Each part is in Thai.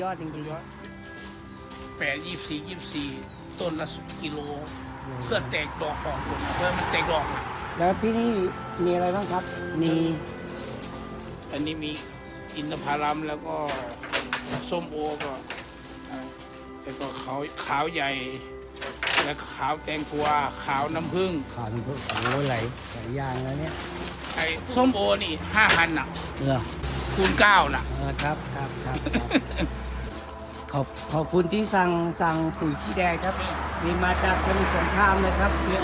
ยอดจริงยอดแปดยี่สี่ยี่สี่ต้นละสกิโลๆเพื่อแตกดอกออกหมดเพื่อมันแตกดอกอะแล้วที่นี่มีอะไรบ้างครับ มีอันนี้มีอินทผลัมแล้วก็ส้มโอก็อ่าแล้วก็ขาวขาวใหญ่ แล้วขาวแตงกวาขาวน้ำผึ้งข่าวน้ำผึ้งโอ้ไหลหลายอย่างแล้วเนี่ยไอ้ส้มโอนี่ห้าพันน่ะ เหรอคูณเก้าน่ะ เออครับครับครับครับ ขอบขอบคุณที่สั่งสั่งปุ๋ยขี้แดงครับมีมาจากสมุทรสงครามเลยครับเนี่ย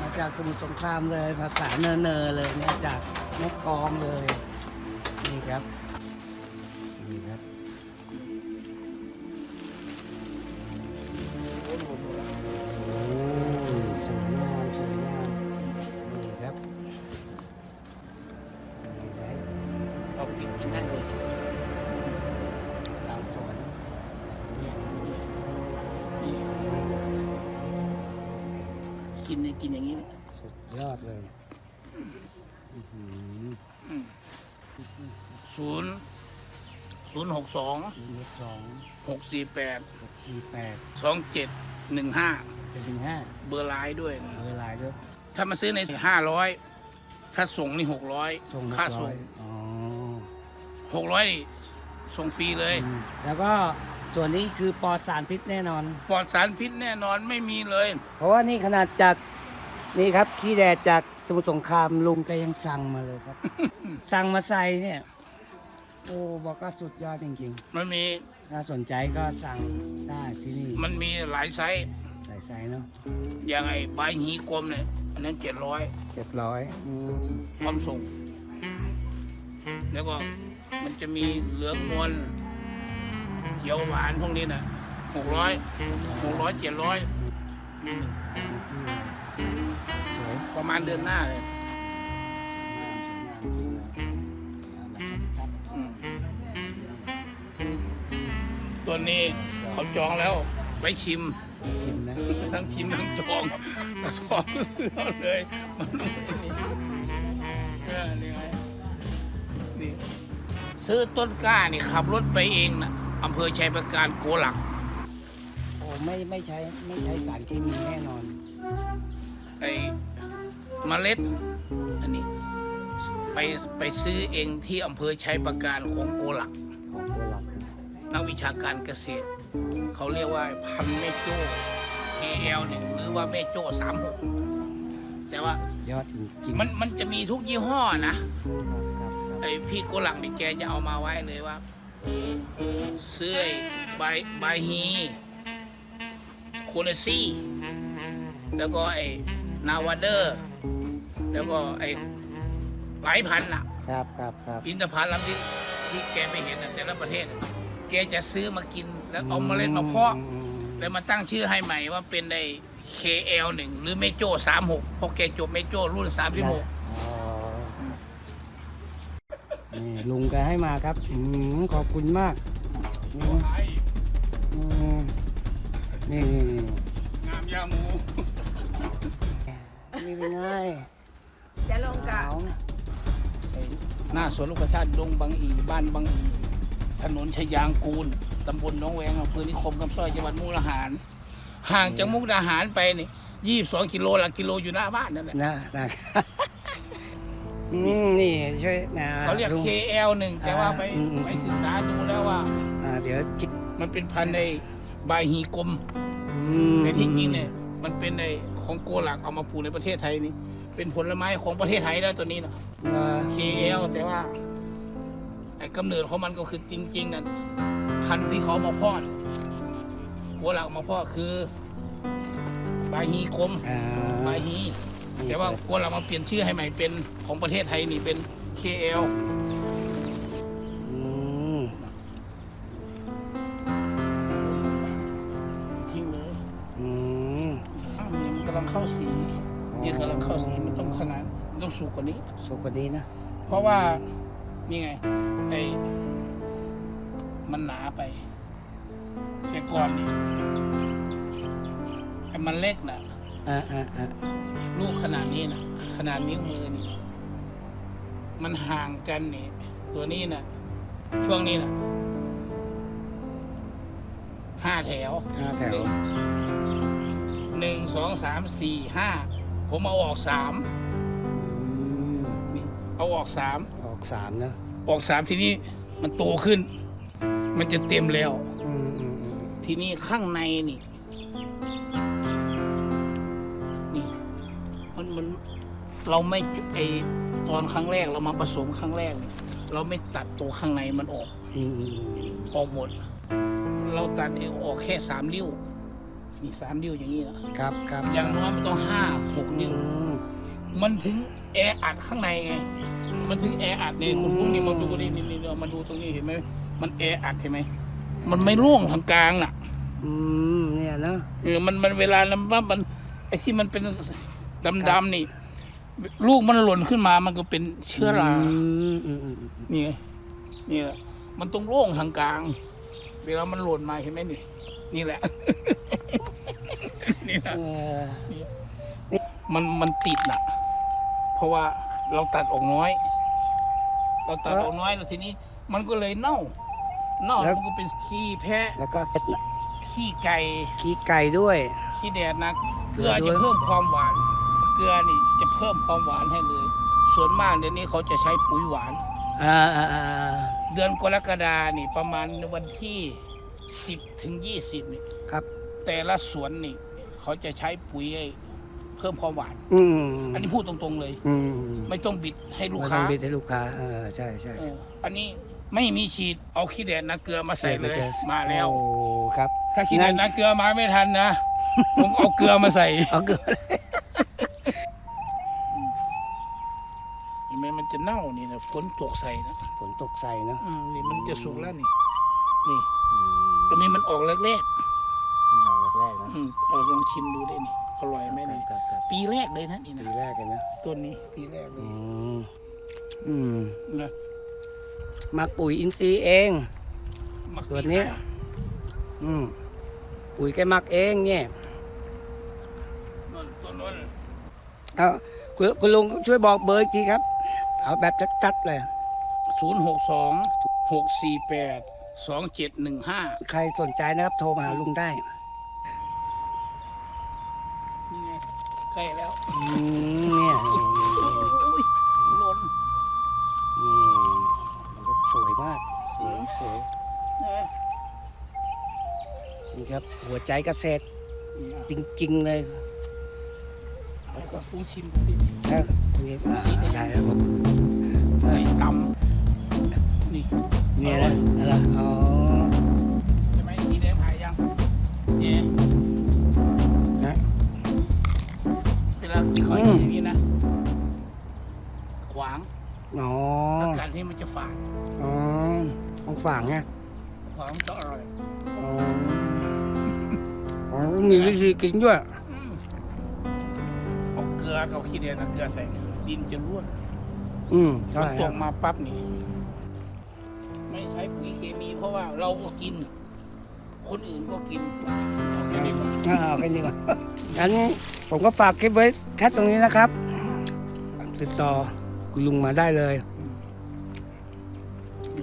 มาจากสมุทรสงครามเลยภาษาเนอเนอเลยเนี่ยจากแม่กองเลยนี่ครับ กินเนี่ยกินอย่างนี้ สุดยอดเลยอื้อหือศูนย์ศูนย์หกสองศูนย์สองหกสี่แปดหกสี่แปดสองเจ็ดหนึ่งห้าเป็นถึงห้าเบอร์ไลน์ด้วยเวลาด้วยถ้ามาซื้อในห้าร้อยถ้าส่งนี่หกร้อยส่งค่าเรียบร้ส่องยอ๋อหกร้อยนี่ส่งฟรีเลย อืมแล้วก็ส่วนนี้คือปลอดสารพิษแน่นอน ปลอดสารพิษแน่นอนไม่มีเลย เพราะว่านี่ขนาดจาก นี่ครับขี้แดดจากสมุทรสงครามลุงก็ยังสั่งมาเลยครับ สั่งมาใส่เนี่ยโอ้บอกก็สุดยอดจริงมันมีๆ ถ้าสนใจก็สั่งได้ที่นี่มันมีหลายไซส์ใส่ใส่เนาะอย่างไอ้ใบหีกลมเนี่ยอันนั้นเจ็ดร้อยเรียบร้อยอืมความส่งแล้วก็มันจะมีเหลืองนวลเขียวหวานพวกนี้นะหกร้อยหกร้อยเจ็ดร้อยสวย ประมาณเดือนหน้าเลยอืมตัวนี้เขาจองแล้วไปชิม ชิมนะทั้งชิมทั้งจองมาสองซื้อเอาเลย มันไม่มีเออนี่ไงนี่ซื้อต้นกล้านี่ขับรถไปเองนะอำเภอชัยประการโกหลัก โอ้ไม่ไม่ใช้ไม่ใช้สารเคมีแน่นอนไอ้ เมล็ดอันนี้ไปไปซื้อเองที่อำเภอชัยประการของโกหลักของตัวหลัก นักวิชาการเกษตร เขาเรียกว่าพันธุ์แม่โจ้ KL หนึ่งหรือว่าแม่โจ้สามหกแต่ว่ายอดจริงๆมันมันจะมีทุกยี่ห้อนะครับครับไอพี่โกหลังนี่แกจะเอามาไว้เลยว่าเสื้อใบใบฮีโคเนซี่ แล้วก็ไอ้นาวาเดอร์ แล้วก็ไอ้หลายพันน่ะ ครับครับครับ อินทผลัมที่ที่แกไปเห็นน่ะแต่ละประเทศน่ะแกจะซื้อมากินแล้วเอาเมล็ดมาเพาะอืมแล้วมาตั้งชื่อให้ใหม่ว่าเป็นใน KL หนึ่งหรือเมโจ้สามหกเพราะแกจบเมโจ้รุ่นสามสิบหกอ๋อนี่ลุงแกให้มาครับอืมขอบคุณมากอืมอืมนี่นี่นี่งามยาหมู นี่เป็นไง จะลงกะขาวหน้าสวนลูกกระชาติดงบางอีบ้านบางอี ถนนชยางกูลตำบลหน้องแวงอำเภอนิคมคำสร้อยจังหวัดมุกดาหาร ห่างจากมุกดาหารไปนี่ยี่สองกิโลหลักกิโลอยู่หน้าบ้านนั่นแหละนะนะอืมนี่ช่วยนะเขาเรียก ลุง KL หนึ่งแต่ว่าไปอืมอืม ไปศึกษาดูแล้วว่า อ่าเดี๋ยวจิมันเป็นพันธุ์ในใบหีกลมอืมแต่ที่จริงเนี่ยมันเป็นในของโกหลักเอามาปลูกในประเทศไทยนี่ เป็นผลไม้ของประเทศไทยแล้วตัวนี้นะอ่า KL แต่ว่าไอ้กำเนิดของมันก็คือจริง ๆนั่นพันธุ์ที่เขามาเพาะโกหลักมาเพาะคือใบหีกลมอ่าใบฮีแต่ว่าโกหลักมาเปลี่ยนชื่อให้ใหม่เป็นของประเทศไทยนี่เป็น KL กำลังเข้าสีมันต้องขนาดมันต้องสุกกว่านี้ สุกกว่านี้นะ เพราะว่านี่ไงไอ้มันหนาไป แต่ก่อนนี่ไอ้มันเล็กน่ะอ่าอ่าอ่าลูกขนาดนี้น่ะขนาดนิ้วมือนี่ มันห่างกันนี่ ตัวนี้น่ะช่วงนี้น่ะห้าแถว ห้าแถว หนึ่งสองสามสี่ห้า ผมเอาออกสามอืมนี่เอาออกสามออกสามนะออกสามทีนี้มันโตขึ้น มันจะเต็มแล้วอืมอืมอืมทีนี้ข้างในนี่นี่มันมันเราไม่ไอตอนครั้งแรกเรามาผสมครั้งแรกนี่เราไม่ตัดตัวข้างในมันออกอืมอืมอืมออกหมด เราตัดเองออกแค่สามริ้ว นี่สามริ้วอย่างนี้นะครับครับอย่างน้อยมันต้องห้าหกอืนิ้วมมันถึงแออัดข้างในไง มันถึงแออัดเนี่ยคุณฟุ้งนี่มาดูนี่นี่นี่เรามาดูตรงนี้เห็นไหมมันแออัดเห็นไหมมันไม่ร่วงทางกลางน่ะ อืมเนี่ยนะเออมันมันเวลามันว่ามันไอ้ที่มันเป็นดำๆนี่ ลูกมันหล่นขึ้นมามันก็เป็นเชื้อราอืมอืมอืมอืมนี่ไงนี่แหละมันต้องโล่งทางกลาง เวลามันหล่นมาเห็นไหมนี่ นี่แหละ นี่แหละเออมันมันติดน่ะ เพราะว่าเราตัดออกน้อย เราตัดออกน้อยแล้วทีนี้ มันก็เลยเน่า เน่ามันก็เป็นขี้แพะแล้วก็เห็ดน่ะขี้ไก่ขี้ไก่ด้วย ขี้แดดนะเกเกลืลืออด้จะวย เพิ่มความหวาน เกลือนี่จะเพิ่มความหวานให้เลย ส่วนมากเดี๋ยวนี้เขาจะใช้ปุ๋ยหวาน อ่าอ่าอ่าเดือนกรกฎานี่ประมาณวันที่สิบถึงยี่สิบนี่ครับ แต่ละสวนนี่ เขาจะใช้ปุ๋ยให้เพิ่มความหวาน อืมอันนี้พูดตรงๆเลย อืมไม่ต้องบิดให้ลูกไม่ต้อค้างบิดให้ลูกค้าเออใช่ใช่เอออันนี้ไม่มีฉีดเอาขี้แดดนะเกลือมาใส่เลยใส่มาแล้ว โอ้ครับถ้าขี้แดดนะเกลือมาไม่ทันนะผมเอาเกลือมาใส่เอาเกลือเห็นไหมมันจะเน่านี่นะฝนตกใส่นะฝนตกใส่เนอะอืมนี่มันจะสุกแล้วนี่ นี่อืมตอนนี้มันออกแรกนี่เอา แรกๆนะๆอืมเราลองชิมดูได้นี่อร่อยไหมนี่ครับครับปีแรกเลยนะนี่ปีนะแรกกันนะต้นนี้ปีแรกเลอืยมอืมนะหมักปุ๋ยอินทรีย์เอง มักส่วนนี้ อืมปุ๋ยแกหมักเองเนี่ยต้นต้นนู้นเอาคุณคุณลุงช่วยบอกเบอร์อีกทีครับ เอาแบบชัดๆเลย ศูนย์หกสองหกสี่แปดสองเจ็ดหนึ่งห้า ใครสนใจนะครับโทรมาหาลุงได้ นี่ไง ใกล้แล้วอืมเนี่ยนี่โอ้ยหล่นนี่มันสวยมากสวยสวยนะนี่ครับหัวใจเกษตรนี่อะจริง ๆ เลยแล้วก็ฟุ้งชิมดูดิถ้านี่อ่าได้แล้วผมไอ้ตำนี่เนี่ยนะอะไรอ๋อ ใช่ไหมสีแดงหายยังเนี่ย เวลากินหอยอืมอย่างนี้นะ ขวางอ๋ออากาศที่มันจะฝาดอ๋อของฝางไงขวางจะอร่อยอ๋ออ๋อมีวิธีกินด้วยอืมเอาเกลือกับขี้แดงนะเกลือใส่ดินจะร่วนอืมฝใช่นคตรับกมาปั๊บนี่ ไม่ใช้ปุ๋ยเคมี เพราะว่าเราก็กิน คนอื่นก็กินเอาแค่นี้ก่อน อ่าเอาแค่นี้ก่อนงั้น ผมก็ฝากคลิปไว้แค่ตรงนี้นะครับ ติดต่อคุณลุงมาได้เลย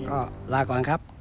ก็ลาก่อนครับ